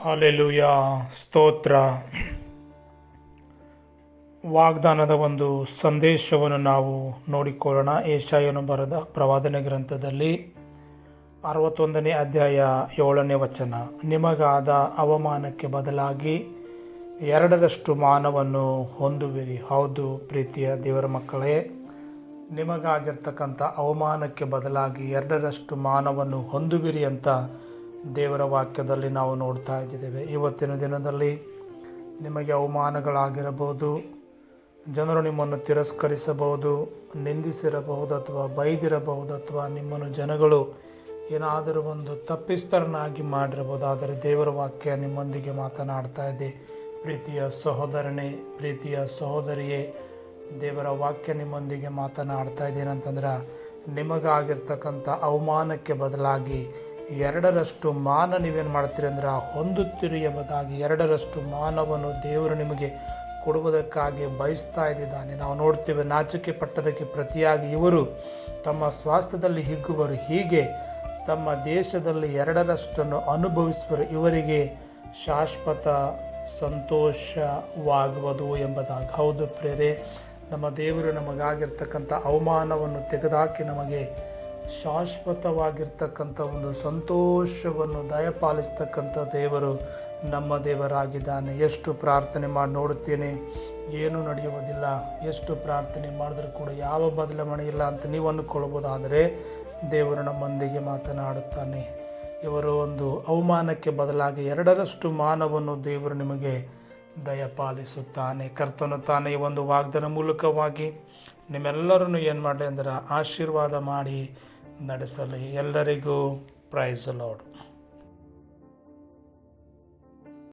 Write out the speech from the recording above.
Hallelujah, ಸ್ತೋತ್ರ. ವಾಗ್ದಾನದ ಒಂದು ಸಂದೇಶವನ್ನು ನಾವು ನೋಡಿಕೊಳ್ಳೋಣ. ಏಷಾಯನು ಬರೆದ ಪ್ರವಾದನೆ ಗ್ರಂಥದಲ್ಲಿ ಅರವತ್ತೊಂದನೇ ಅಧ್ಯಾಯ ಏಳನೇ ವಚನ. ನಿಮಗಾದ ಅವಮಾನಕ್ಕೆ ಬದಲಾಗಿ ಎರಡರಷ್ಟು ಮಾನವನ್ನು ಹೊಂದುವಿರಿ. ಹೌದು ಪ್ರೀತಿಯ ದೇವರ ಮಕ್ಕಳೇ, ನಿಮಗಾಗಿರ್ತಕ್ಕಂಥ ಅವಮಾನಕ್ಕೆ ಬದಲಾಗಿ ಎರಡರಷ್ಟು ಮಾನವನ್ನು ಹೊಂದುವಿರಿ ಅಂತ ದೇವರ ವಾಕ್ಯದಲ್ಲಿ ನಾವು ನೋಡ್ತಾ ಇದ್ದೇವೆ. ಇವತ್ತಿನ ದಿನದಲ್ಲಿ ನಿಮಗೆ ಅವಮಾನಗಳಾಗಿರಬಹುದು, ಜನರು ನಿಮ್ಮನ್ನು ತಿರಸ್ಕರಿಸಬಹುದು, ನಿಂದಿಸಿರಬಹುದು ಅಥವಾ ಬೈದಿರಬಹುದು ಅಥವಾ ನಿಮ್ಮನ್ನು ಜನಗಳು ಏನಾದರೂ ಒಂದು ತಪ್ಪಿಸ್ತರನ್ನಾಗಿ ಮಾಡಿರಬಹುದು. ಆದರೆ ದೇವರ ವಾಕ್ಯ ನಿಮ್ಮೊಂದಿಗೆ ಮಾತನಾಡ್ತಾ ಇದೆ. ಪ್ರೀತಿಯ ಸಹೋದರನೇ, ಪ್ರೀತಿಯ ಸಹೋದರಿಯೇ, ದೇವರ ವಾಕ್ಯ ನಿಮ್ಮೊಂದಿಗೆ ಮಾತನಾಡ್ತಾ ನಿಮಗೆ ನಿಮಗಾಗಿರ್ತಕ್ಕಂಥ ಅವಮಾನಕ್ಕೆ ಬದಲಾಗಿ ಎರಡರಷ್ಟು ಮಾನ ನೀವೇನು ಮಾಡ್ತೀರಿ ಅಂದ್ರೆ ಹೊಂದುತ್ತೀರಿ ಎಂಬುದಾಗಿ ಎರಡರಷ್ಟು ಮಾನವನ್ನು ದೇವರು ನಿಮಗೆ ಕೊಡುವುದಕ್ಕಾಗಿ ಬಯಸ್ತಾ ಇದ್ದಿದ್ದಾನೆ ನಾವು ನೋಡ್ತೇವೆ ನಾಚಿಕೆ ಪಟ್ಟದಕ್ಕೆ ಪ್ರತಿಯಾಗಿ ಇವರು ತಮ್ಮ ಸ್ವಾಸ್ಥ್ಯದಲ್ಲಿ ಹಿಗ್ಗುವರು. ಹೀಗೆ ತಮ್ಮ ದೇಶದಲ್ಲಿ ಎರಡರಷ್ಟನ್ನು ಅನುಭವಿಸುವರು. ಇವರಿಗೆ ಶಾಶ್ವತ ಸಂತೋಷವಾಗುವುದು ಎಂಬುದಾಗಿ. ಹೌದು ಪ್ರೇರೆ, ನಮ್ಮ ದೇವರು ನಮಗಾಗಿರ್ತಕ್ಕಂಥ ಅವಮಾನವನ್ನು ತೆಗೆದಾಕಿ ನಮಗೆ ಶಾಶ್ವತವಾಗಿರ್ತಕ್ಕಂಥ ಒಂದು ಸಂತೋಷವನ್ನು ದಯಪಾಲಿಸ್ತಕ್ಕಂಥ ದೇವರು ನಮ್ಮ ದೇವರಾಗಿದ್ದಾನೆ. ಎಷ್ಟು ಪ್ರಾರ್ಥನೆ ಮಾಡಿ ನೋಡುತ್ತೇನೆ? ಏನೂ ನಡೆಯುವುದಿಲ್ಲ. ಎಷ್ಟು ಪ್ರಾರ್ಥನೆ ಮಾಡಿದ್ರೂ ಕೂಡ ಯಾವ ಬದಲಾವಣೆ ಇಲ್ಲ ಅಂತ ನೀವು ಅಂದುಕೊಳ್ಬೋದಾದರೆ ದೇವರು ನಮ್ಮೊಂದಿಗೆ ಮಾತನಾಡುತ್ತಾನೆ. ಇವರು ಒಂದು ಅವಮಾನಕ್ಕೆ ಬದಲಾಗಿ ಎರಡರಷ್ಟು ಮಾನವನ್ನು ದೇವರು ನಿಮಗೆ ದಯಪಾಲಿಸುತ್ತಾನೆ. ಕರ್ತನು ತಾನೇ ಒಂದು ವಾಗ್ದನ ಮೂಲಕವಾಗಿ ನಿಮ್ಮೆಲ್ಲರನ್ನು ಏನು ಮಾಡಲಿ ಅಂದ್ರೆ ಆಶೀರ್ವಾದ ಮಾಡಿ ನಡೆಸಲಿ. ಎಲ್ಲರಿಗೂ ಪ್ರೈಸ್ ಲಾರ್ಡ್